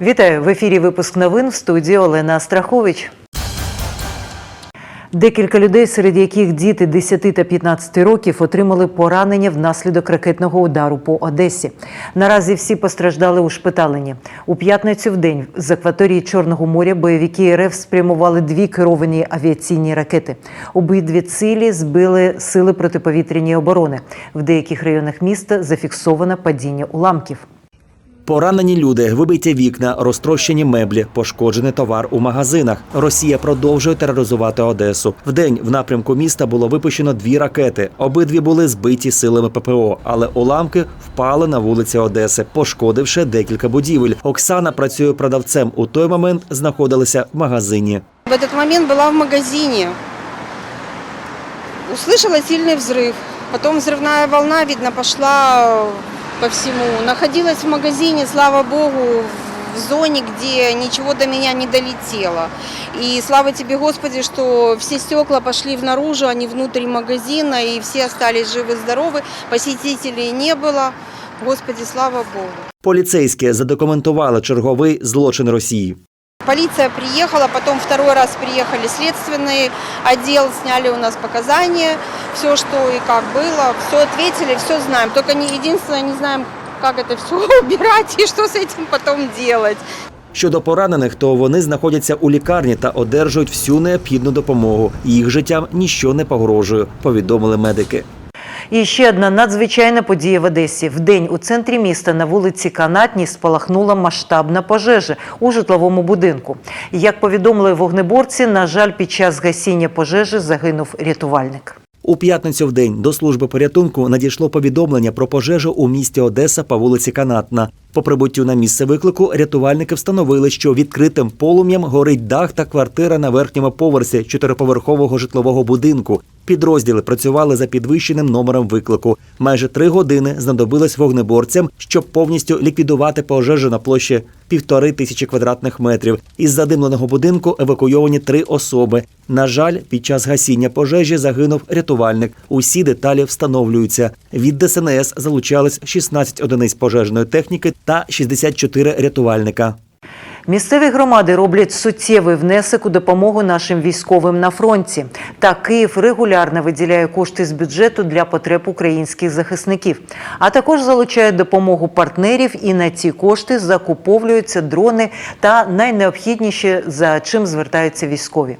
Вітаю в ефірі. Випуск новин в студії Олена Страхович. Декілька людей, серед яких діти 10 та 15 років, отримали поранення внаслідок ракетного удару по Одесі. Наразі всі постраждали у шпиталені. У п'ятницю в день з акваторії Чорного моря бойовики РФ спрямували дві керовані авіаційні ракети. Обидві цілі збили сили протиповітряної оборони. В деяких районах міста зафіксовано падіння уламків. Поранені люди, вибиті вікна, розтрощені меблі, пошкоджений товар у магазинах. Росія продовжує тероризувати Одесу. Вдень в напрямку міста було випущено дві ракети. Обидві були збиті силами ППО, але уламки впали на вулиці Одеси, пошкодивши декілька будівель. Оксана працює продавцем. У той момент знаходилася в магазині. В этот момент была в магазине. Услышала сильный взрыв. Потом взрывная волна, видно, пошла по всему. Находилась в магазине, слава богу, в зоне, где ничего до меня не долетело. И слава тебе, Господи, что все стекла пошли в наружу, а не внутрь магазина, и все остались живы-здоровы. Посетителей не было. Господи, слава Богу. Поліцейські задокументували черговий злочин Росії. Полиция приехала, потом второй раз приехали следственный отдел, сняли у нас показания, все, что и как было, все ответили, все знаем. Только не, единственное, не знаем, как это все убирать и что с этим потом делать. Щодо поранених, то вони знаходяться у лікарні та одержують всю необхідну допомогу. Їх життям ніщо не погрожує, повідомили медики. І ще одна надзвичайна подія в Одесі. В день у центрі міста на вулиці Канатній спалахнула масштабна пожежа у житловому будинку. Як повідомили вогнеборці, на жаль, під час гасіння пожежі загинув рятувальник. У п'ятницю в день до служби порятунку надійшло повідомлення про пожежу у місті Одеса по вулиці Канатна. По прибуттю на місце виклику рятувальники встановили, що відкритим полум'ям горить дах та квартира на верхньому поверсі чотириповерхового житлового будинку. Підрозділи працювали за підвищеним номером виклику. Майже три години знадобилось вогнеборцям, щоб повністю ліквідувати пожежу на площі півтори тисячі квадратних метрів. Із задимленого будинку евакуйовані три особи. На жаль, під час гасіння пожежі загинув рятувальник. Усі деталі встановлюються. Від ДСНС залучались 16 одиниць пожежної техніки та 64 рятувальника. Місцеві громади роблять суттєвий внесок у допомогу нашим військовим на фронті. Так, Київ регулярно виділяє кошти з бюджету для потреб українських захисників, а також залучає допомогу партнерів і на ці кошти закуповуються дрони та найнеобхідніше, за чим звертаються військові.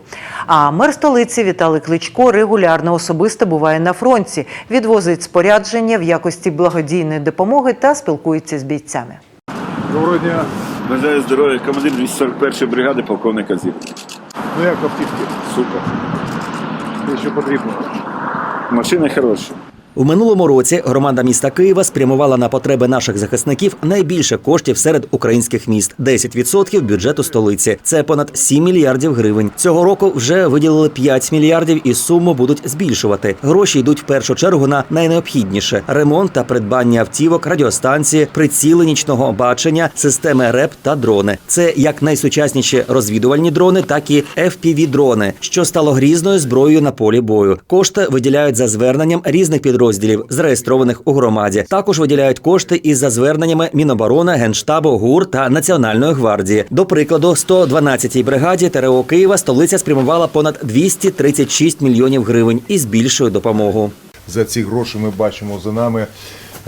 А мер столиці Віталій Кличко регулярно особисто буває на фронті, відвозить спорядження в якості благодійної допомоги та спілкується з бійцями. Доброго дня. Бажаю здоров'я, командир 241-ї бригади полковника Зір. Ну як автівки? Супер. Те, що потрібно. Машина хороша. У минулому році громада міста Києва спрямувала на потреби наших захисників найбільше коштів серед українських міст 10% бюджету столиці. Це понад 7 мільярдів гривень. Цього року вже виділили 5 мільярдів і суму будуть збільшувати. Гроші йдуть в першу чергу на найнеобхідніше: ремонт та придбання автівок, радіостанції, приціли нічного бачення, системи РЕП та дрони. Це як найсучасніші розвідувальні дрони, так і fpv дрони що стало грізною зброєю на полі бою. Кошти виділяють за зверненням різних підрозділів, зареєстрованих у громаді. Також виділяють кошти із за зверненнями Міноборони, Генштабу, ГУР та Національної гвардії. До прикладу, 112-й бригаді ТРО Києва столиця спрямувала понад 236 мільйонів гривень і збільшує допомогу. За ці гроші ми бачимо за нами.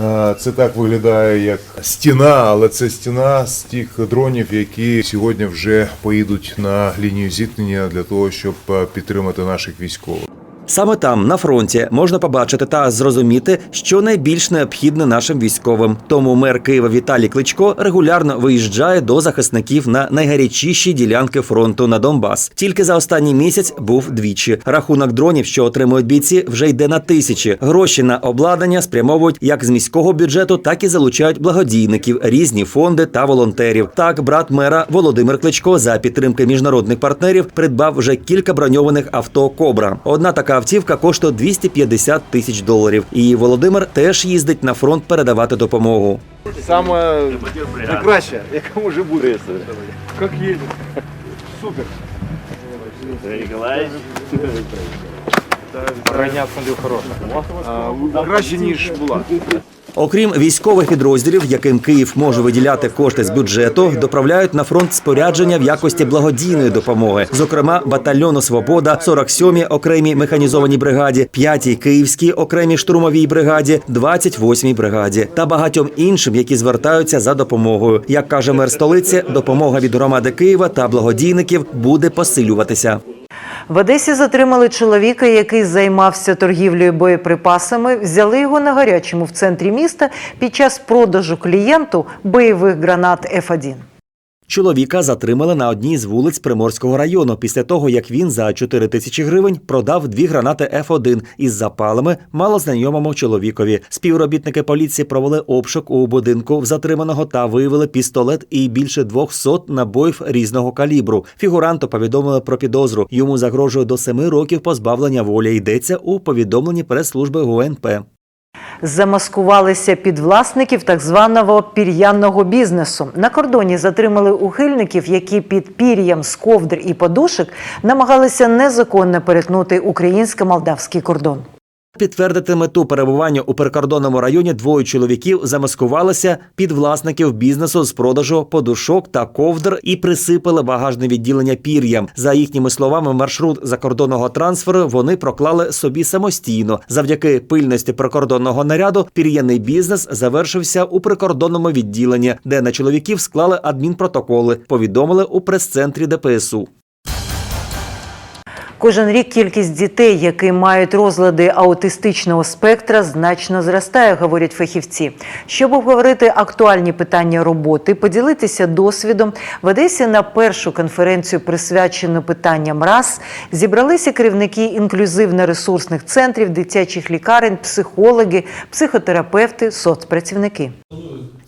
е, Це так виглядає як стіна, але це стіна з тих дронів, які сьогодні вже поїдуть на лінію зіткнення для того, щоб е, підтримати наших військових. Саме там, на фронті, можна побачити та зрозуміти, що найбільш необхідне нашим військовим. Тому мер Києва Віталій Кличко регулярно виїжджає до захисників на найгарячіші ділянки фронту на Донбас. Тільки за останній місяць був двічі. Рахунок дронів, що отримують бійці, вже йде на тисячі. Гроші на обладнання спрямовують як з міського бюджету, так і залучають благодійників, різні фонди та волонтерів. Так, брат мера Володимир Кличко за підтримки міжнародних партнерів придбав вже кілька броньованих авто Кобра. Одна така автівка коштує 250 тисяч доларів. І Володимир теж їздить на фронт передавати допомогу. Саме найкраще, яка може бути. Як їде. Супер. Броня Андрій хороша. Краще, ніж була. Окрім військових підрозділів, яким Київ може виділяти кошти з бюджету, доправляють на фронт спорядження в якості благодійної допомоги, зокрема батальйону Свобода, 47-й окремій механізованій бригаді, 5-й київській окремій штурмовій бригаді, 28-й бригаді та багатьом іншим, які звертаються за допомогою. Як каже мер столиці, допомога від громади Києва та благодійників буде посилюватися. В Одесі затримали чоловіка, який займався торгівлею боєприпасами. Взяли його на гарячому в центрі міста під час продажу клієнту бойових гранат F1. Чоловіка затримали на одній з вулиць Приморського району після того, як він за 4 тисячі гривень продав дві гранати F1 із запалами малознайомому чоловікові. Співробітники поліції провели обшук у будинку в затриманого та виявили пістолет і більше 200 набоїв різного калібру. Фігуранту повідомили про підозру. Йому загрожує до 7 років позбавлення волі. Йдеться у повідомленні прес-служби ГУНП. Замаскувалися під власників так званого пір'янного бізнесу. На кордоні затримали ухильників, які під пір'ям з ковдр і подушек намагалися незаконно перетнути українсько-молдавський кордон. Підтвердити мету перебування у прикордонному районі двоє чоловіків замаскувалися під власників бізнесу з продажу подушок та ковдр і присипали багажне відділення пір'ям. За їхніми словами, маршрут закордонного трансферу вони проклали собі самостійно. Завдяки пильності прикордонного наряду пір'яний бізнес завершився у прикордонному відділенні, де на чоловіків склали адмінпротоколи. Повідомили у прес-центрі ДПСУ. Кожен рік кількість дітей, які мають розлади аутистичного спектра, значно зростає, говорять фахівці. Щоб обговорити актуальні питання роботи, поділитися досвідом, в Одесі на першу конференцію, присвячену питанням РАС, зібралися керівники інклюзивно-ресурсних центрів, дитячих лікарень, психологи, психотерапевти, соцпрацівники.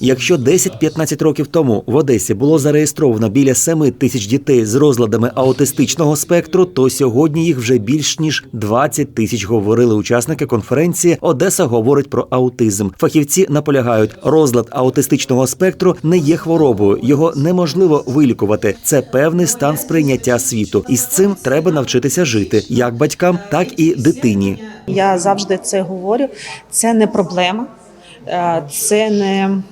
Якщо 10-15 років тому в Одесі було зареєстровано біля 7 тисяч дітей з розладами аутистичного спектру, то сьогодні їх вже більш ніж 20 тисяч, говорили учасники конференції. Одеса говорить про аутизм. Фахівці наполягають, розлад аутистичного спектру не є хворобою, його неможливо вилікувати. Це певний стан сприйняття світу, і з цим треба навчитися жити як батькам, так і дитині. Я завжди це говорю. Це не проблема, Е, це не,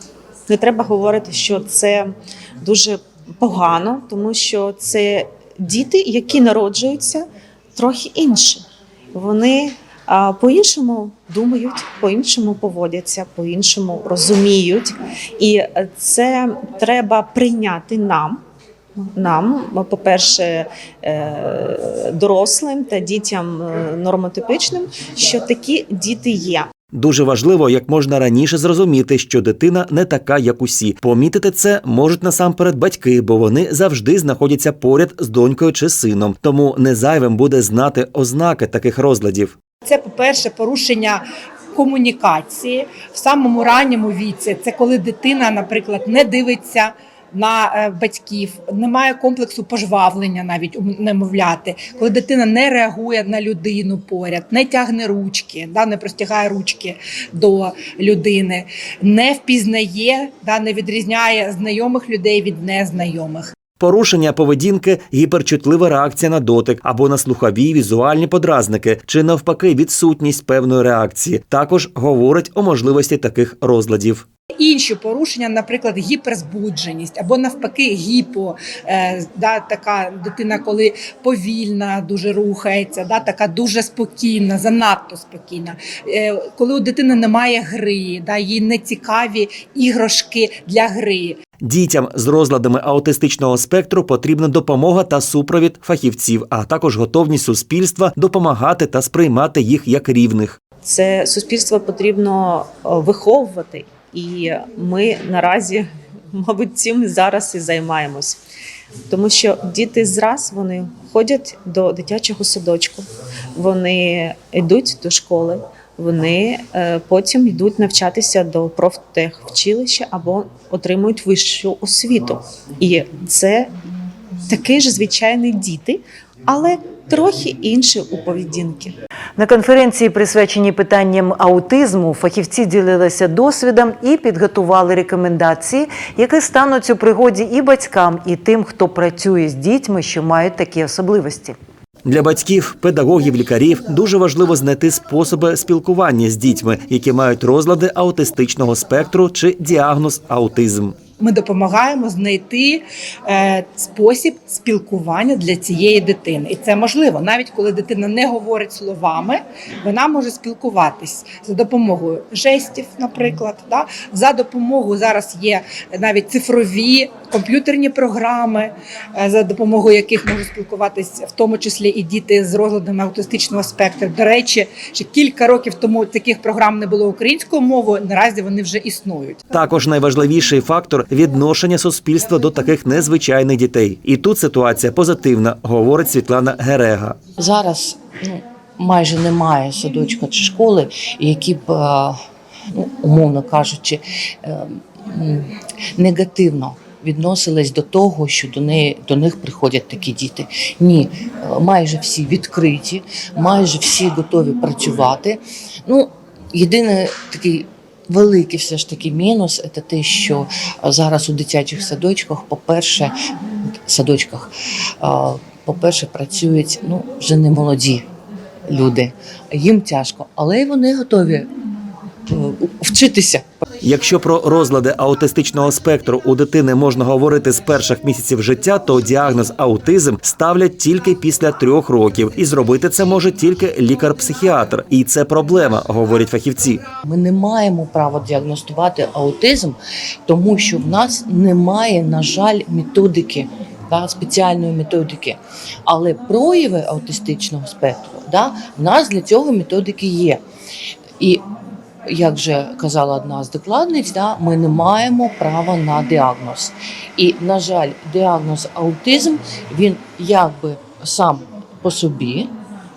не треба говорити, що це дуже погано, тому що це діти, які народжуються трохи інші. Вони по-іншому думають, по-іншому поводяться, по-іншому розуміють. І це треба прийняти нам. Нам, по-перше, е, дорослим та дітям е, нормотипичним, що такі діти є. Дуже важливо, як можна раніше зрозуміти, що дитина не така, як усі. Помітити це можуть насамперед батьки, бо вони завжди знаходяться поряд з донькою чи сином. Тому не зайвим буде знати ознаки таких розладів. Це, по-перше, порушення комунікації в самому ранньому віці. Це коли дитина, наприклад, не дивиться. На е, батьків немає комплексу пожвавлення навіть у немовляти, коли дитина не реагує на людину поряд, не тягне ручки, да, не простягає ручки до людини, не впізнає, да, не відрізняє знайомих людей від незнайомих. Порушення поведінки, гіперчутлива реакція на дотик або на слухові візуальні подразники, чи навпаки відсутність певної реакції, також говорить о можливості таких розладів. Інші порушення, наприклад, гіперзбудженість або навпаки гіпо, е, да, така дитина, коли повільна, дуже рухається, да, така дуже спокійна, занадто спокійна. Е, коли у дитини немає гри, да, їй не цікаві іграшки для гри. Дітям з розладами аутистичного спектру потрібна допомога та супровід фахівців, а також готовність суспільства допомагати та сприймати їх як рівних. Це суспільство потрібно е, виховувати, і ми наразі, мабуть, цим зараз і займаємось. Тому що діти зраз вони ходять до дитячого садочку, вони йдуть до школи, вони е, потім йдуть навчатися до профтехвчилища або отримують вищу освіту. І це такі ж звичайні діти, але трохи інші у поведінки. На конференції, присвяченій питанням аутизму, фахівці ділилися досвідом і підготували рекомендації, які стануть у пригоді і батькам, і тим, хто працює з дітьми, що мають такі особливості. Для батьків, педагогів, лікарів дуже важливо знайти способи спілкування з дітьми, які мають розлади аутистичного спектру чи діагноз аутизм. Ми допомагаємо знайти е, спосіб спілкування для цієї дитини, і це можливо, навіть коли дитина не говорить словами, вона може спілкуватись за допомогою жестів, наприклад, да? за допомогою зараз є навіть цифрові комп'ютерні програми, е, за допомогою яких можуть спілкуватись, в тому числі і діти з розладами аутистичного спектру. До речі, ще кілька років тому таких програм не було українською мовою. Наразі вони вже існують. Також найважливіший фактор відношення суспільства до таких незвичайних дітей. І тут ситуація позитивна, говорить Світлана Герега. Зараз ну, майже немає садочка чи школи, які б, е, ну, умовно кажучи, е, негативно відносились до того, що до неї до них приходять такі діти. Ні, е, майже всі відкриті, майже всі готові працювати. Ну, єдине такий. Великий все ж таки мінус це те, що зараз у дитячих садочках, по-перше, садочках, по-перше, працюють ну, вже не молоді люди. Їм тяжко, але й вони готові е, вчитися. Якщо про розлади аутистичного спектру у дитини можна говорити з перших місяців життя, то діагноз аутизм ставлять тільки після трьох років, і зробити це може тільки лікар-психіатр. І це проблема, говорять фахівці. Ми не маємо права діагностувати аутизм, тому що в нас немає, на жаль, методики. Да, спеціальної методики, але прояви аутистичного спектру, да, в нас для цього методики є. І як же казала одна з докладниць, да, ми не маємо права на діагноз. І, на жаль, діагноз аутизм він якби сам по собі,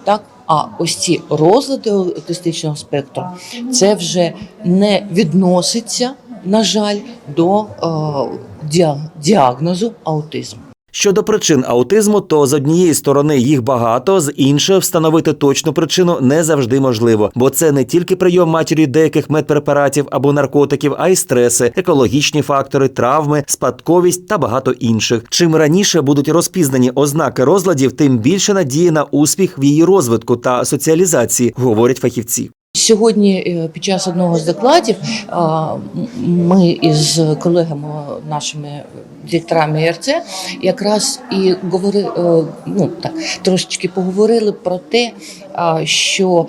так, а ось ці розлади аутистичного спектру це вже не відноситься, на жаль, до е, діагнозу аутизм. Щодо причин аутизму, то з однієї сторони їх багато, з іншої встановити точну причину не завжди можливо, бо це не тільки прийом матір'ю деяких медпрепаратів або наркотиків, а й стреси, екологічні фактори, травми, спадковість та багато інших. Чим раніше будуть розпізнані ознаки розладів, тим більше надії на успіх в її розвитку та соціалізації, говорять фахівці. Сьогодні е, під час одного з докладів ми із колегами нашими директорами ЄРЦ якраз і говорили, ну так трошечки поговорили про те, що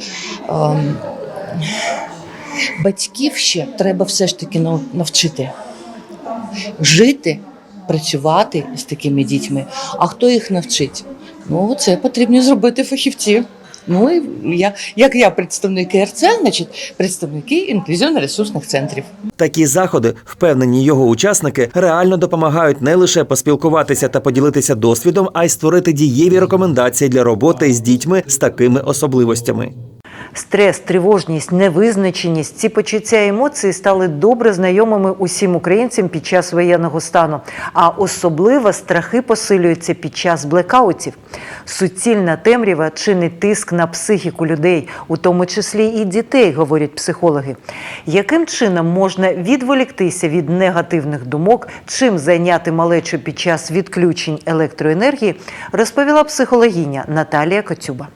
батьків ще треба все ж таки навчити жити, працювати з такими дітьми. А хто їх навчить? Ну, це потрібно зробити фахівці. Ну я, як я представник РЦ, значить представники інклюзивно-ресурсних центрів. Такі заходи, впевнені його учасники, реально допомагають не лише поспілкуватися та поділитися досвідом, а й створити дієві рекомендації для роботи з дітьми з такими особливостями. Стрес, тривожність, невизначеність ці почуття емоції стали добре знайомими усім українцям під час воєнного стану. А особливо страхи посилюються під час блекаутів. Суцільна темрява чинить тиск на психіку людей, у тому числі і дітей, говорять психологи. Яким чином можна відволіктися від негативних думок, чим зайняти малечу під час відключень електроенергії, розповіла психологиня Наталія Коцюба.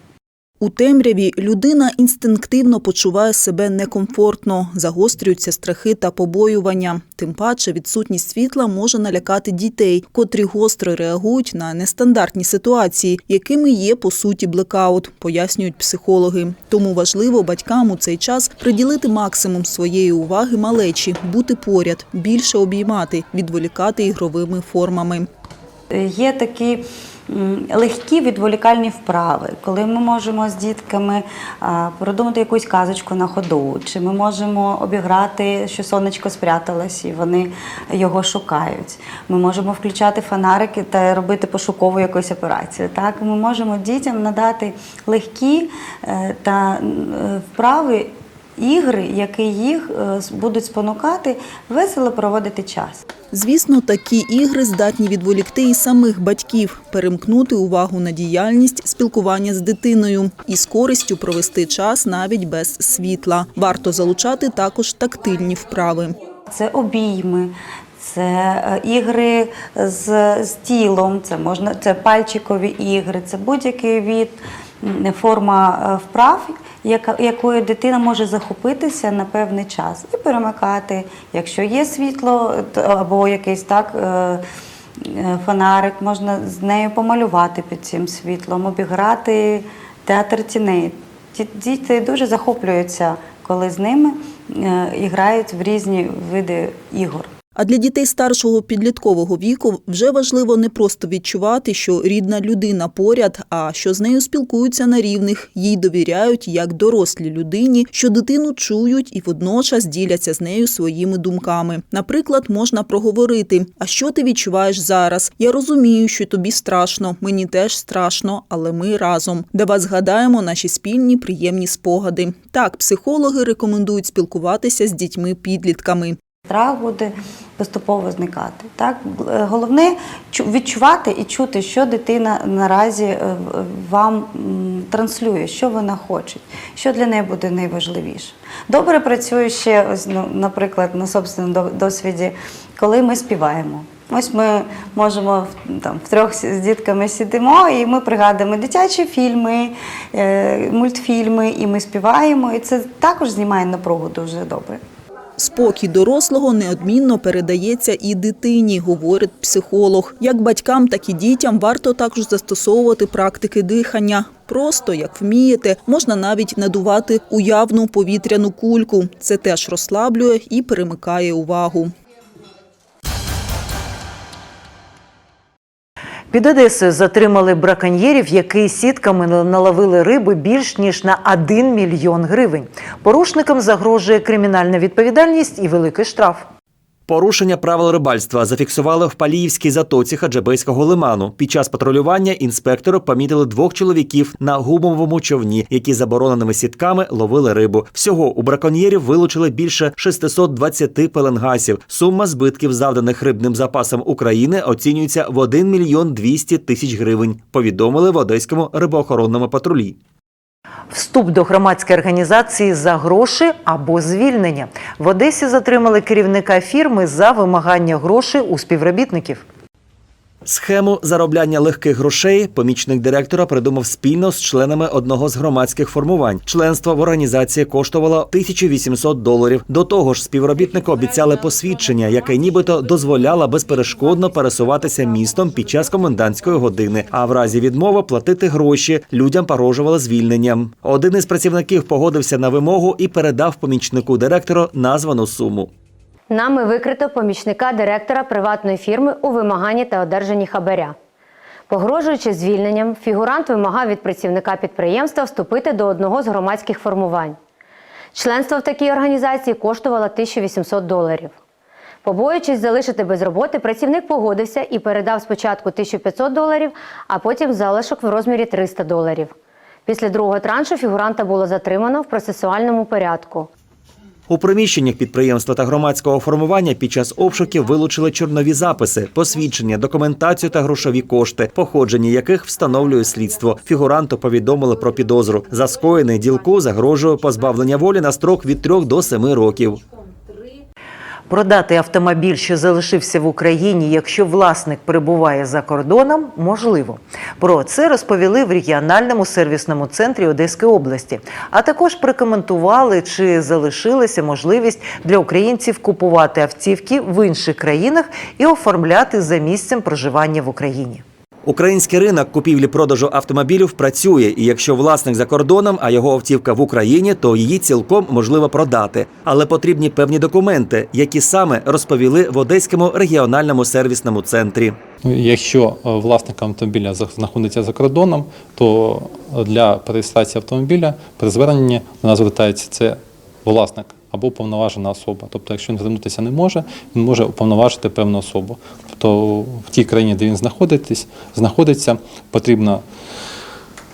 У темряві людина інстинктивно почуває себе некомфортно, загострюються страхи та побоювання. Тим паче відсутність світла може налякати дітей, котрі гостро реагують на нестандартні ситуації, якими є по суті блекаут, пояснюють психологи. Тому важливо батькам у цей час приділити максимум своєї уваги малечі, бути поряд, більше обіймати, відволікати ігровими формами. Є такі легкі відволікальні вправи, коли ми можемо з дітками продумати якусь казочку на ходу, чи ми можемо обіграти, що сонечко спряталось, і вони його шукають. Ми можемо включати фонарики та робити пошукову якусь операцію. Так, ми можемо дітям надати легкі е, та е, вправи. Ігри, які їх е, будуть спонукати весело проводити час. Звісно, такі ігри здатні відволікти і самих батьків, перемкнути увагу на діяльність, спілкування з дитиною і з користю провести час навіть без світла. Варто залучати також тактильні вправи. Це обійми, це е, ігри з, з тілом, це можна це пальчикові ігри, це будь-який від форма е, вправ, якою дитина може захопитися на певний час і перемикати, якщо є світло або якийсь так. е, е, Фонарик можна з нею помалювати під цим світлом, обіграти театр тіней. Ті- Діти дуже захоплюються, коли з ними і грають в різні види ігор. А для дітей старшого підліткового віку вже важливо не просто відчувати, що рідна людина поряд, а що з нею спілкуються на рівних, їй довіряють як дорослій людині, що дитину чують і водночас діляться з нею своїми думками. Наприклад, можна проговорити: а що ти відчуваєш зараз? Я розумію, що тобі страшно, мені теж страшно, але ми разом. Давай згадаємо наші спільні приємні спогади. Так, психологи рекомендують спілкуватися з дітьми-підлітками. Страх буде поступово зникати. Так? Головне відчувати і чути, що дитина наразі е, вам транслює, що вона хоче, що для неї буде найважливіше. Добре працює ще, ну, наприклад, на собственному досвіді, коли ми співаємо. Ось ми можемо там, втрьох з дітками сидимо, і ми пригадуємо дитячі фільми, е, мультфільми, і ми співаємо. І це також знімає напругу дуже добре. Спокій дорослого неодмінно передається і дитині, говорить психолог. Як батькам, так і дітям варто також застосовувати практики дихання. Просто як вмієте, можна навіть надувати уявну повітряну кульку. Це теж розслаблює і перемикає увагу. Під Одесою затримали браконьєрів, які сітками наловили риби більш ніж на 1 мільйон гривень. Порушникам загрожує кримінальна відповідальність і великий штраф. Порушення правил рибальства зафіксували в Паліївській затоці Хаджибейського лиману. Під час патрулювання інспектори помітили двох чоловіків на гумовому човні, які забороненими сітками ловили рибу. Всього у браконьєрів вилучили більше 620 пеленгасів. Сума збитків, завданих рибним запасом України, оцінюється в 1 мільйон 200 тисяч гривень. Повідомили в Одеському рибоохоронному патрулі. Вступ до громадської організації за гроші або звільнення. В Одесі затримали керівника фірми за вимагання грошей у співробітників. Схему заробляння легких грошей помічник директора придумав спільно з членами одного з громадських формувань. Членство в організації коштувало 1800 доларів. До того ж, співробітнику обіцяли посвідчення, яке нібито дозволяло безперешкодно пересуватися містом під час комендантської години. А в разі відмови платити гроші людям погрожували звільненням. Один із працівників погодився на вимогу і передав помічнику директора названу суму. Нами викрито помічника директора приватної фірми у вимаганні та одержанні хабаря. Погрожуючи звільненням, фігурант вимагав від працівника підприємства вступити до одного з громадських формувань. Членство в такій організації коштувало 1800 доларів. Побоюючись залишити без роботи, працівник погодився і передав спочатку 1500 доларів, а потім залишок в розмірі 300 доларів. Після другого траншу фігуранта було затримано в процесуальному порядку. У приміщеннях підприємства та громадського формування під час обшуків вилучили чорнові записи, посвідчення, документацію та грошові кошти, походження яких встановлює слідство. Фігуранту повідомили про підозру. За скоєний ділку загрожує позбавлення волі на строк від 3 до 7 років. Продати автомобіль, що залишився в Україні, якщо власник перебуває за кордоном, можливо. Про це розповіли в регіональному сервісному центрі Одеської області, а також прокоментували, чи залишилася можливість для українців купувати автівки в інших країнах і оформляти за місцем проживання в Україні. Український ринок купівлі-продажу автомобілів працює, і якщо власник за кордоном, а його автівка в Україні, то її цілком можливо продати. Але потрібні певні документи, які саме розповіли в Одеському регіональному сервісному центрі. Ну, Якщо е, власник автомобіля знаходиться за кордоном, то для реєстрації автомобіля при зверненні до нас звертається це власник або уповноважена особа. Тобто, якщо він звернутися не може, він може уповноважити певну особу. Тобто в тій країні, де він знаходиться, потрібно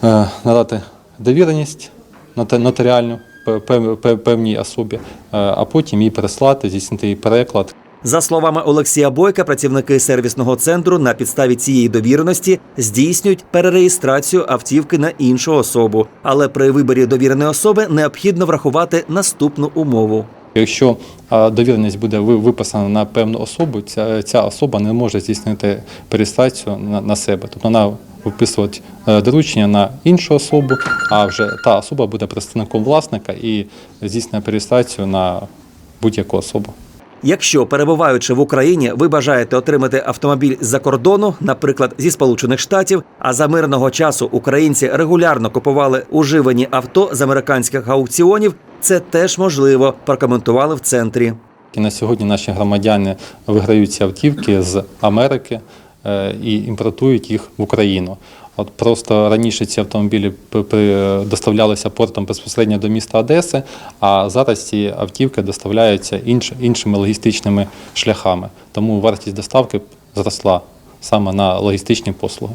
е, надати довіреність нота- нотаріальну пе- пев- пев- певній особі, е, а потім її переслати, здійснити її переклад. За словами Олексія Бойка, працівники сервісного центру на підставі цієї довіреності здійснюють перереєстрацію автівки на іншу особу. Але при виборі довіреної особи необхідно врахувати наступну умову. Якщо довіреність буде ви- виписана на певну особу, ця, ця особа не може здійснити переєстрацію на, на себе. Тобто вона виписувати е, доручення на іншу особу, а вже та особа буде представником власника і здійснює переєстрацію на будь-яку особу. Якщо перебуваючи в Україні, ви бажаєте отримати автомобіль з-за кордону, наприклад, зі Сполучених Штатів, а за мирного часу українці регулярно купували уживані авто з американських аукціонів, це теж можливо. Прокоментували в центрі. На сьогодні наші громадяни виграють автівки з Америки е, і імпортують їх в Україну. От просто раніше ці автомобілі доставлялися портом безпосередньо до міста Одеси, а зараз ці автівки доставляються інш, іншими логістичними шляхами. Тому вартість доставки зросла саме на логістичні послуги.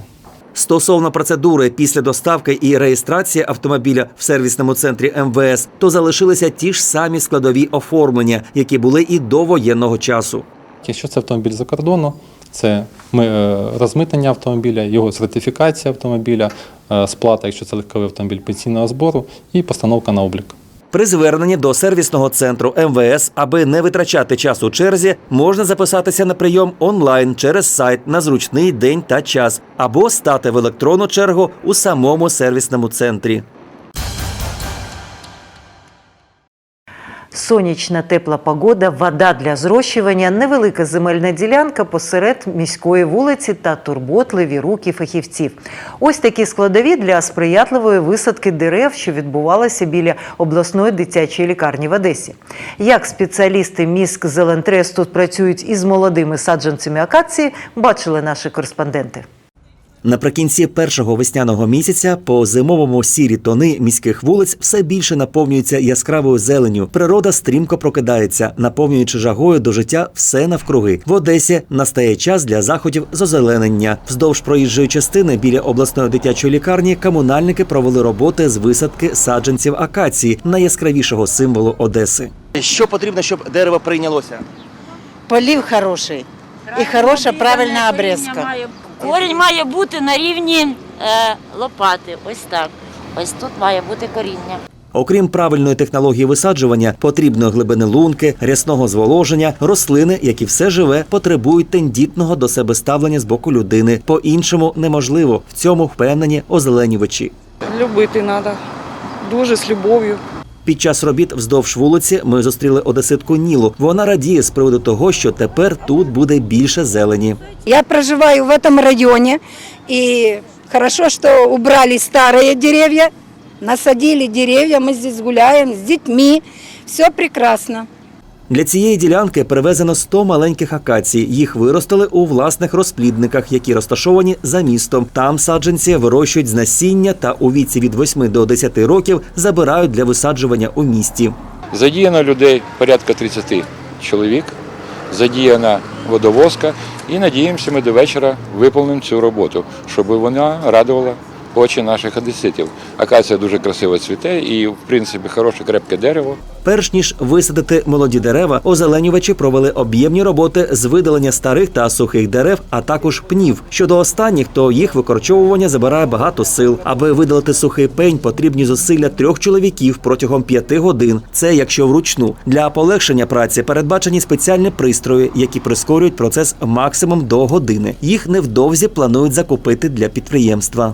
Стосовно процедури після доставки і реєстрації автомобіля в сервісному центрі МВС, то залишилися ті ж самі складові оформлення, які були і до воєнного часу. Якщо це автомобіль за кордону, це е, розмитнення автомобіля, його сертифікація автомобіля, е, сплата, якщо це легковий автомобіль пенсійного збору, і постановка на облік. При зверненні до сервісного центру МВС, аби не витрачати час у черзі, можна записатися на прийом онлайн через сайт на зручний день та час або стати в електронну чергу у самому сервісному центрі. Сонячна тепла погода, вода для зрощування, невелика земельна ділянка посеред міської вулиці та турботливі руки фахівців. Ось такі складові для сприятливої висадки дерев, що відбувалося біля обласної дитячої лікарні в Одесі. Як спеціалісти міськ Зелентрес тут працюють із молодими саджанцями акації, бачили наші кореспонденти. Наприкінці першого весняного місяця по зимовому сірі тони міських вулиць все більше наповнюються яскравою зеленю. Природа стрімко прокидається, наповнюючи жагою до життя все навкруги. В Одесі настає час для заходів з озеленення. Вздовж проїжджої частини біля обласної дитячої лікарні комунальники провели роботи з висадки саджанців акації, найяскравішого символу Одеси. Що потрібно, щоб дерево прийнялося? Полив хороший і хороша правильна обрізка. Корінь має бути на рівні е, лопати. Ось так. Ось тут має бути коріння. Окрім правильної технології висаджування, потрібної глибини лунки, рясного зволоження, рослини, як і все живе, потребують тендітного до себе ставлення з боку людини. По-іншому неможливо. В цьому впевнені озеленювачі. Любити треба. Дуже з любов'ю. Під час робіт вздовж вулиці ми зустріли одеситку Нілу. Вона радіє з приводу того, що тепер тут буде більше зелені. Я проживаю в этом районе, и хорошо, что убрали старые деревья, насадили деревья, мы здесь гуляем с детьми, все прекрасно. Для цієї ділянки привезено 100 маленьких акацій. Їх виростили у власних розплідниках, які розташовані за містом. Там саджанці вирощують з насіння та у віці від 8 до 10 років забирають для висаджування у місті. Задіяно людей порядка 30 чоловік, задіяна водовозка, і надіємося, ми до вечора виповнимо цю роботу, щоб вона радувала очі наших одеситів. Акація дуже красиво цвіте і, в принципі, хороше крепке дерево. Перш ніж висадити молоді дерева, озеленювачі провели об'ємні роботи з видалення старих та сухих дерев, а також пнів. Щодо останніх, то їх викорчовування забирає багато сил. Аби видалити сухий пень, потрібні зусилля трьох чоловіків протягом п'яти годин. Це якщо вручну. Для полегшення праці передбачені спеціальні пристрої, які прискорюють процес максимум до години. Їх невдовзі планують закупити для підприємства.